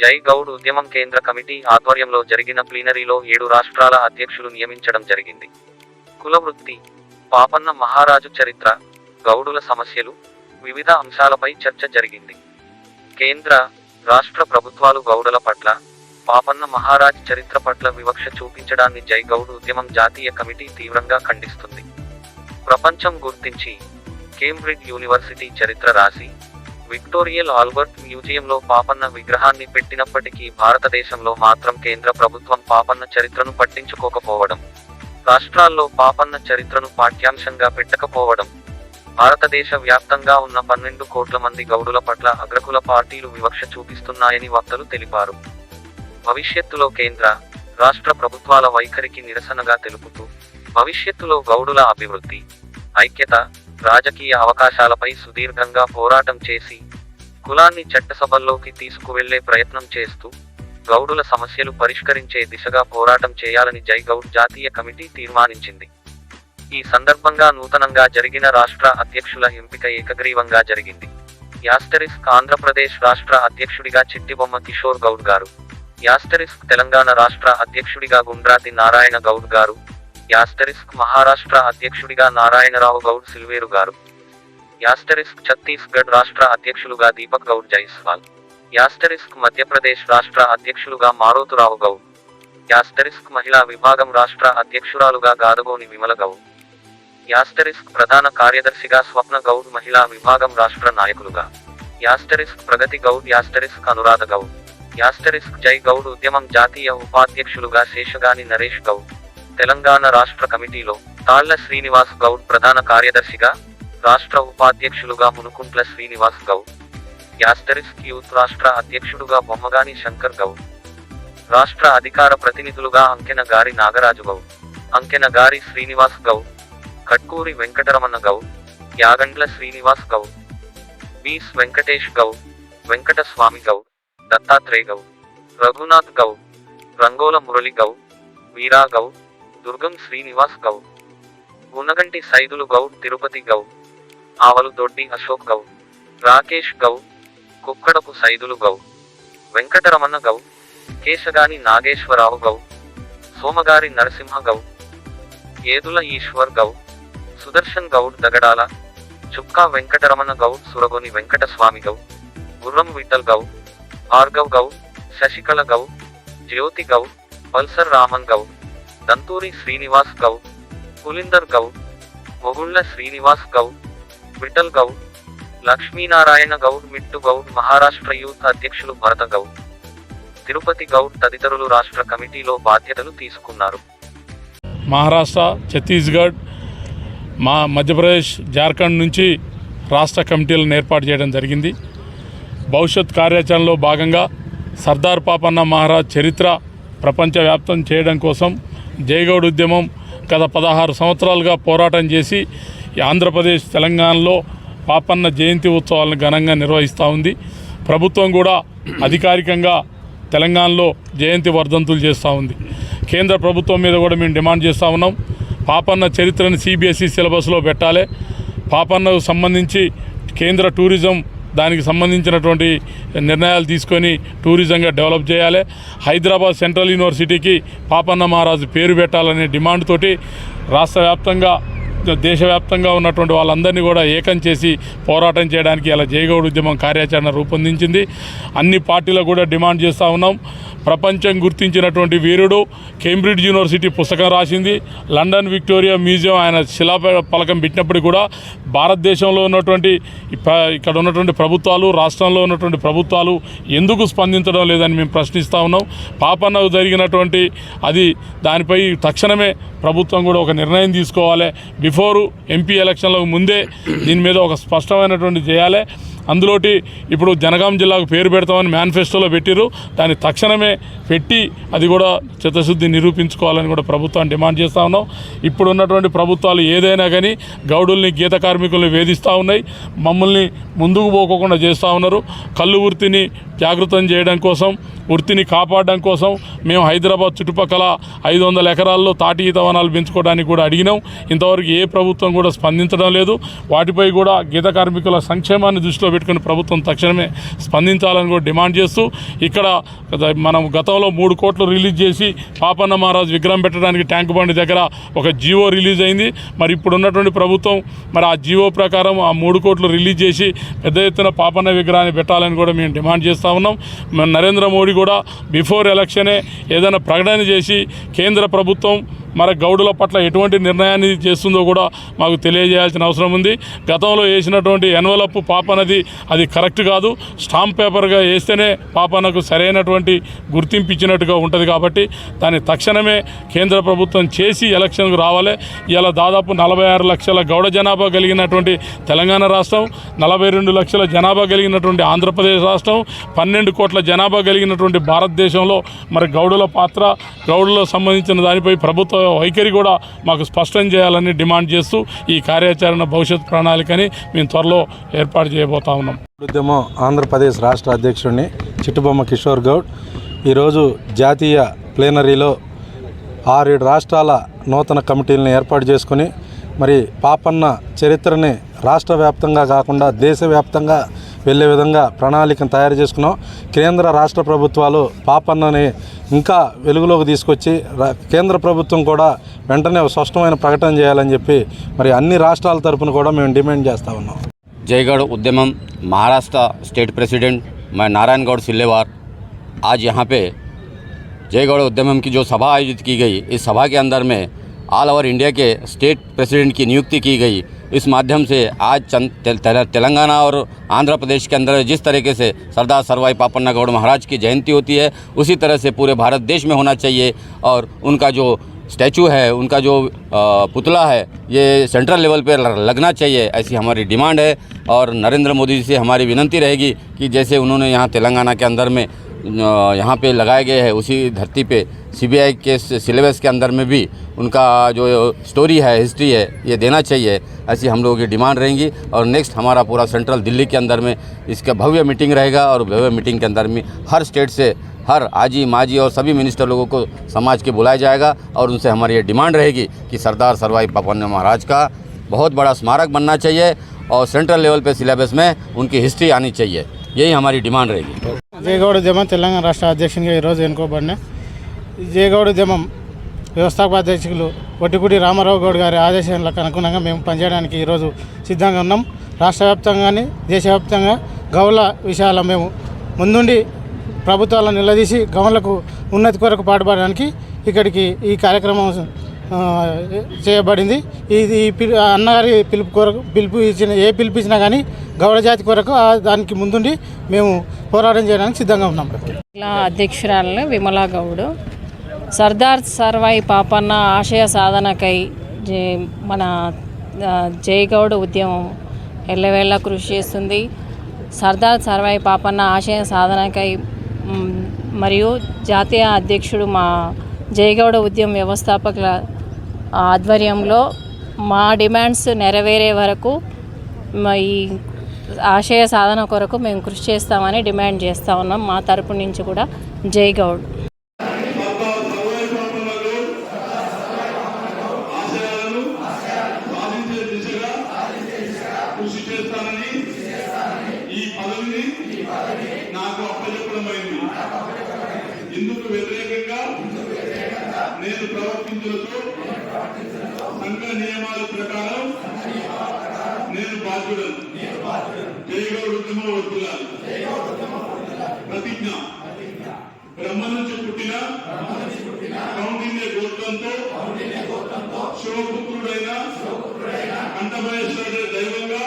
జై గౌడ్ ఉద్యమం కేంద్ర కమిటీ ఆధ్వర్యంలో జరిగిన ప్లీనరీలో ఏడు రాష్ట్రాల అధ్యక్షులు నియమించడం జరిగింది. కులవృత్తి పాపన్న మహారాజు చరిత్ర గౌడుల సమస్యలు వివిధ అంశాలపై చర్చ జరిగింది. కేంద్ర రాష్ట్ర ప్రభుత్వాలు గౌడుల పట్ల పాపన్న మహారాజ్ చరిత్ర పట్ల వివక్ష చూపించడాన్ని జై గౌడ్ ఉద్యమం జాతీయ కమిటీ తీవ్రంగా ఖండిస్తుంది. ప్రపంచం గుర్తించి కేంబ్రిడ్జ్ యూనివర్సిటీ చరిత్ర రాసి విక్టోరియల్ ఆల్బర్ట్ మ్యూజియంలో పాపన్న విగ్రహాన్ని పెట్టినప్పటికీ భారతదేశంలో మాత్రం కేంద్ర ప్రభుత్వం పాపన్న చరిత్రను పట్టించుకోకపోవడం రాష్ట్రాల్లో పాపన్న చరిత్రను పాఠ్యాంశంగా పెట్టకపోవడం భారతదేశ వ్యాప్తంగా ఉన్న పన్నెండు కోట్ల మంది గౌడుల పట్ల అగ్రకుల పార్టీలు వివక్ష చూపిస్తున్నాయని వక్తలు తెలిపారు. భవిష్యత్తులో కేంద్ర రాష్ట్ర ప్రభుత్వాల వైఖరికి నిరసనగా తెలుపుతూ భవిష్యత్తులో గౌడుల అభివృద్ధి ఐక్యత రాజకీయ అవకాశాలపై సుదీర్ఘంగా పోరాటం చేసి కులాన్ని చట్టసభల్లోకి తీసుకువెళ్ళే ప్రయత్నం చేస్తూ గౌడుల సమస్యలు పరిష్కరించే దిశగా పోరాటం చేయాలని జై గౌడ్ జాతీయ కమిటీ తీర్మానించింది. ఈ సందర్భంగా నూతనంగా జరిగిన రాష్ట్ర అధ్యక్షుల ఎంపిక ఏకగ్రీవంగా జరిగింది. యాస్టరిస్క్ ఆంధ్రప్రదేశ్ రాష్ట్ర అధ్యక్షుడిగా చిట్టిబొమ్మ కిషోర్ గౌడ్ గారు యాస్టరిస్క్ తెలంగాణ రాష్ట్ర అధ్యక్షుడిగా గుండ్రాతి నారాయణ గౌడ్ గారు యాస్టరిస్క్ మహారాష్ట్ర అధ్యక్షుడిగా నారాయణరావు గౌడ్ సిల్వేరు గారు. యాస్టరిస్క్ ఛత్తీస్గఢ్ రాష్ట్ర అధ్యక్షులుగా దీపక్ గౌడ్ జైస్వాల్. యాస్టరిస్క్ మధ్యప్రదేశ్ రాష్ట్ర అధ్యక్షులుగా మారోతురావు గౌడ్. యాస్టరిస్క్ మహిళా విభాగం రాష్ట్ర అధ్యక్షురాలుగా గాదగోని విమల గౌడ్. యాస్టరిస్క్ ప్రధాన కార్యదర్శిగా స్వప్న గౌడ్ మహిళా విభాగం రాష్ట్ర నాయకులుగా. Asterisk Pragati Goud asterisk Anuradha Goud. Asterisk జై గౌడ్ ఉద్యమం జాతీయ ఉపాధ్యక్షులుగా శేషగాని నరేష్ గౌడ్. తెలంగాణ రాష్ట్ర కమిటీలో తాళ్ళ శ్రీనివాస్ గౌడ్ ప్రధాన కార్యదర్శిగా రాష్ట్ర ఉపాధ్యక్షులుగా మునుకుంట్ల శ్రీనివాస్ గౌడ్ యాస్టరిస్క్ యూత్ రాష్ట్ర అధ్యక్షుడుగా బొమ్మగాని శంకర్ గౌడ్ రాష్ట్ర అధికార ప్రతినిధులుగా అంకెన గారి నాగరాజు గౌడ్ అంకెన గారి శ్రీనివాస్ గౌడ్ కట్కూరి వెంకటరమణ గౌడ్ యాగండ్ల శ్రీనివాస్ గౌడ్ బీస్ వెంకటేష్ గౌడ్ వెంకటస్వామి గౌడ్ దత్తాత్రేయ గౌడ్ రఘునాథ్ గౌడ్ రంగోల మురళి గౌడ్ వీరా గౌడ్ దుర్గం శ్రీనివాస్ గౌడ్. గుణగంటి సైదులు గౌడ్ తిరుపతి గౌడ్. ఆవలు దొడ్డి అశోక్ గౌడ్. రాకేష్ గౌడ్ కుక్కడపు సైదులు గౌడ్. వెంకటరమణ గౌడ్ కేశగాని నాగేశ్వరరావు గౌడ్. సోమగారి నరసింహ గౌడ్. ఏదుల ఈశ్వర్ గౌడ్. సుదర్శన్ గౌడ్ దగడాల. చుక్కా వెంకటరమణ గౌడ్ సురగోని వెంకటస్వామి గౌడ్. గుర్రం విఠల్ గౌడ్. భార్గవ్ గౌడ్ శశికళ గౌడ్. జ్యోతి గౌడ్. పల్సర్ రామన్ గౌడ్. దంతూరి శ్రీనివాస్ గౌ పులిందర్ గౌడ్ మొగుళ్ళ శ్రీనివాస్ గౌడ్ విఠల్ గౌడ్ లక్ష్మీనారాయణ గౌడ్ మిట్టు గౌడ్ మహారాష్ట్ర యూత్ అధ్యక్షులు భరత గౌడ్. తిరుపతి గౌడ్ తదితరులు రాష్ట్ర కమిటీలో బాధ్యతలు తీసుకున్నారు. మహారాష్ట్ర ఛత్తీస్గఢ్ మా మధ్యప్రదేశ్ జార్ఖండ్ నుంచి రాష్ట్ర కమిటీలను ఏర్పాటు చేయడం జరిగింది. భవిష్యత్ కార్యాచరణలో భాగంగా సర్దార్ పాపన్న మహారాజ్ చరిత్ర ప్రపంచవ్యాప్తం చేయడం కోసం జయగౌడ్ ఉద్యమం గత పదహారు సంవత్సరాలుగా పోరాటం చేసి ఆంధ్రప్రదేశ్ తెలంగాణలో పాపన్న జయంతి ఉత్సవాలను ఘనంగా నిర్వహిస్తూ ఉంది. ప్రభుత్వం కూడా అధికారికంగా తెలంగాణలో జయంతి వర్ధంతులు చేస్తూ ఉంది. కేంద్ర ప్రభుత్వం మీద కూడా మేము డిమాండ్ చేస్తూ ఉన్నాం. పాపన్న చరిత్రను సిబిఎస్ఈ సిలబస్లో పెట్టాలి. పాపన్నకు సంబంధించి కేంద్ర టూరిజం దానికి సంబంధించినటువంటి నిర్ణయాలు తీసుకొని టూరిజంగా డెవలప్ చేయాలి. హైదరాబాద్ సెంట్రల్ యూనివర్సిటీకి పాపన్న మహారాజు పేరు పెట్టాలనే డిమాండ్ తోటి రాష్ట్ర వ్యాప్తంగా దేశవ్యాప్తంగా ఉన్నటువంటి వాళ్ళందరినీ కూడా ఏకం చేసి పోరాటం చేయడానికి ఇలా జయగౌడ్ ఉద్యమం కార్యాచరణ రూపొందించింది. అన్ని పార్టీలకు కూడా డిమాండ్ చేస్తూ ఉన్నాం. ప్రపంచం గుర్తించినటువంటి వీరుడు కేంబ్రిడ్జ్ యూనివర్సిటీ పుస్తకం రాసింది. లండన్ విక్టోరియా మ్యూజియం ఆయన శిలా పలకం పెట్టినప్పుడు కూడా భారతదేశంలో ఉన్నటువంటి ఇక్కడ ఉన్నటువంటి ప్రభుత్వాలు రాష్ట్రంలో ఉన్నటువంటి ప్రభుత్వాలు ఎందుకు స్పందించడం లేదని మేము ప్రశ్నిస్తూ ఉన్నాం. పాపన్నకు జరిగినటువంటి అది దానిపై తక్షణమే ప్రభుత్వం కూడా ఒక నిర్ణయం తీసుకోవాలి. ఎంపీ ఎలక్షన్లకు ముందే దీని మీద ఒక స్పష్టమైనటువంటి చేయాలి. అందులోటి ఇప్పుడు జనగాం జిల్లాకు పేరు పెడతామని మేనిఫెస్టోలో పెట్టిర్రు. దాన్ని తక్షణమే పెట్టి అది కూడా చిత్తశుద్ధి నిరూపించుకోవాలని కూడా ప్రభుత్వాన్ని డిమాండ్ చేస్తూ ఉన్నాం. ఇప్పుడు ఉన్నటువంటి ప్రభుత్వాలు ఏదైనా కానీ గౌడుల్ని గీత కార్మికుల్ని వేధిస్తూ ఉన్నాయి. మమ్మల్ని ముందుకు పోకోకుండా చేస్తూ ఉన్నారు. కళ్ళు వృత్తిని జాగృతం చేయడం కోసం వృత్తిని కాపాడడం కోసం మేము హైదరాబాద్ చుట్టుపక్కల ఐదు వందల ఎకరాల్లో తాటి ఈత వనాలు పెంచుకోవడానికి కూడా అడిగినాం. ఇంతవరకు ఏ ప్రభుత్వం కూడా స్పందించడం లేదు. వాటిపై కూడా గీత కార్మికుల సంక్షేమాన్ని దృష్టిలో పెట్టుకుని ప్రభుత్వం తక్షణమే స్పందించాలని కూడా డిమాండ్ చేస్తూ ఇక్కడ మనం గతంలో మూడు కోట్లు రిలీజ్ చేసి పాపన్న మహారాజ్ విగ్రహం పెట్టడానికి ట్యాంక్ బండి దగ్గర ఒక జీవో రిలీజ్ అయింది. మరి ఇప్పుడు ఉన్నటువంటి ప్రభుత్వం మరి ఆ జీవో ప్రకారం ఆ మూడు కోట్లు రిలీజ్ చేసి పెద్ద ఎత్తున పాపన్న విగ్రహాన్ని పెట్టాలని కూడా మేము డిమాండ్ చేస్తాం. ఉన్నాం. నరేంద్ర మోడీ కూడా బిఫోర్ ఎలక్షనే ఏదైనా ప్రకటన చేసి కేంద్ర ప్రభుత్వం మరి గౌడుల పట్ల ఎటువంటి నిర్ణయాన్ని చేస్తుందో కూడా మాకు తెలియజేయాల్సిన అవసరం ఉంది. గతంలో వేసినటువంటి ఎన్వలప్ పాపనది అది కరెక్ట్ కాదు. స్టాంప్ పేపర్గా వేస్తేనే పాపనకు సరైనటువంటి గుర్తింపు ఇచ్చినట్టుగా ఉంటుంది కాబట్టి దాన్ని తక్షణమే కేంద్ర ప్రభుత్వం చేసి ఎలక్షన్కు రావాలి. ఇలా దాదాపు నలభై ఆరు లక్షల గౌడ జనాభా కలిగినటువంటి తెలంగాణ రాష్ట్రం నలభై రెండు లక్షల జనాభా కలిగినటువంటి ఆంధ్రప్రదేశ్ రాష్ట్రం పన్నెండు కోట్ల జనాభా కలిగినటువంటి భారతదేశంలో మరి గౌడుల పాత్ర గౌడులకు సంబంధించిన దానిపై ప్రభుత్వ వైఖరి కూడా మాకు స్పష్టం చేయాలని డిమాండ్ చేస్తూ ఈ కార్యాచరణ భవిష్యత్ ప్రణాళికని మేము త్వరలో ఏర్పాటు చేయబోతా ఉన్నాం. ఉద్యమం ఆంధ్రప్రదేశ్ రాష్ట్ర అధ్యక్షుడిని చిట్టుబొమ్మ కిషోర్ గౌడ్. ఈరోజు జాతీయ ప్లేనరీలో ఆరేడు రాష్ట్రాల నూతన కమిటీలను ఏర్పాటు చేసుకుని మరి పాపన్న చరిత్రని రాష్ట్ర వ్యాప్తంగా కాకుండా దేశవ్యాప్తంగా వెళ్ళే విధంగా ప్రణాళికను తయారు చేసుకున్నాం కేంద్ర రాష్ట్ర ప్రభుత్వాలు పాపన్నని ఇంకా వెలుగులోకి తీసుకొచ్చి రా- కేంద్ర ప్రభుత్వం కూడా వెంటనే ఒక స్పష్టమైన ప్రకటన చేయాలని చెప్పి మరి అన్ని రాష్ట్రాల తరపున కూడా మేము డిమాండ్ చేస్తూ ఉన్నాం जयगढ़ उद्यमम महाराष्ट्र स्टेट प्रेसिडेंट मैं नारायण गौड़ सिल्लेवार आज यहाँ पे जयगढ़ उद्यमम की जो सभा आयोजित की गई इस सभा के अंदर में ऑल ओवर इंडिया के स्टेट प्रेसिडेंट की नियुक्ति की गई इस माध्यम से आज तेलंगाना और आंध्र प्रदेश के अंदर जिस तरीके से सरदार सरवाई पापन्ना गौड़ महाराज की जयंती होती है, उसी तरह से पूरे भारत देश में होना चाहिए और उनका जो स्टैचू है, उनका जो पुतला है, ये सेंट्रल लेवल पे ल- लगना चाहिए, ऐसी हमारी डिमांड है और नरेंद्र मोदी जी से हमारी विनंती रहेगी कि जैसे उन्होंने यहाँ तेलंगाना के अंदर में यहाँ पे लगाए गए हैं, उसी धरती पे सीबीआई के सिलेबस के अंदर में भी उनका जो स्टोरी है हिस्ट्री है, ये देना चाहिए, ऐसी हम लोगों की डिमांड रहेंगी। और नेक्स्ट हमारा पूरा सेंट्रल दिल्ली के अंदर में इसका भव्य मीटिंग रहेगा और भव्य मीटिंग के अंदर में हर स्टेट से हर आजी, माजी और सभी मिनिस्टर लोगों को समाज के बुलाया जाएगा और उनसे हमारी ये डिमांड रहेगी कि सरदार सरवाई पापन्य महाराज का बहुत बड़ा स्मारक बनना चाहिए और सेंट्रल लेवल पे सिलेबस में उनकी हिस्ट्री आनी चाहिए। यही हमारी डिमांड रहेगी। జయగౌడ ఉద్యమం తెలంగాణ రాష్ట్ర అధ్యక్షునిగా ఈరోజు ఎన్నుకోబడిన జయగౌడ ఉద్యమం వ్యవస్థాపక అధ్యక్షులు వడ్డిపూడి రామారావు గౌడ్ గారి ఆదేశాలకు అనుగుణంగా మేము పనిచేయడానికి ఈరోజు సిద్ధంగా ఉన్నాం. రాష్ట్ర వ్యాప్తంగాని దేశవ్యాప్తంగా గౌల విషయాల మేము ముందుండి ప్రభుత్వాలను నిలదీసి గౌన్లకు ఉన్నతి కొరకు పాటుపడడానికి ఇక్కడికి ఈ కార్యక్రమం చేయబడింది. ఇది ఈ అన్నగారి పిలుపు కొరకు పిలుపు ఇచ్చిన ఏ పిలిపించినా కానీ గౌడ జాతి కొరకు దానికి ముందుండి మేము పోరాటం చేయడానికి సిద్ధంగా ఉన్నాం. ఇలా అధ్యక్షురాలను విమలా గౌడు. సర్దార్ సర్వాయి పాపన్న ఆశయ సాధనకై మన జయగౌడ ఉద్యమం ఎల్లవేళ కృషి చేస్తుంది. సర్దార్ సర్వాయి పాపన్న ఆశయ సాధనకై మరియు జాతీయ అధ్యక్షుడు మా జయగౌడ ఉద్యమ వ్యవస్థాపకుల ఆధ్వర్యంలో మా డిమాండ్స్ నెరవేరే వరకు ఈ ఆశయ సాధన కొరకు మేము కృషి చేస్తామని డిమాండ్ చేస్తూ ఉన్నాం. మా తరపు నుంచి కూడా జై గౌడ్. ఇందుకు వ్యతిరేకంగా నేను ప్రవర్తించులతో సంఘ నియమాల ప్రకారం నేను బాధ్యుడను. వద్దులాలి ప్రతిజ్ఞ. బ్రహ్మ నుంచి పుట్టిన కౌండిన్య గోత్రంతో శివపుత్రుడైన కంఠమహేశ్వరుడు దైవంగా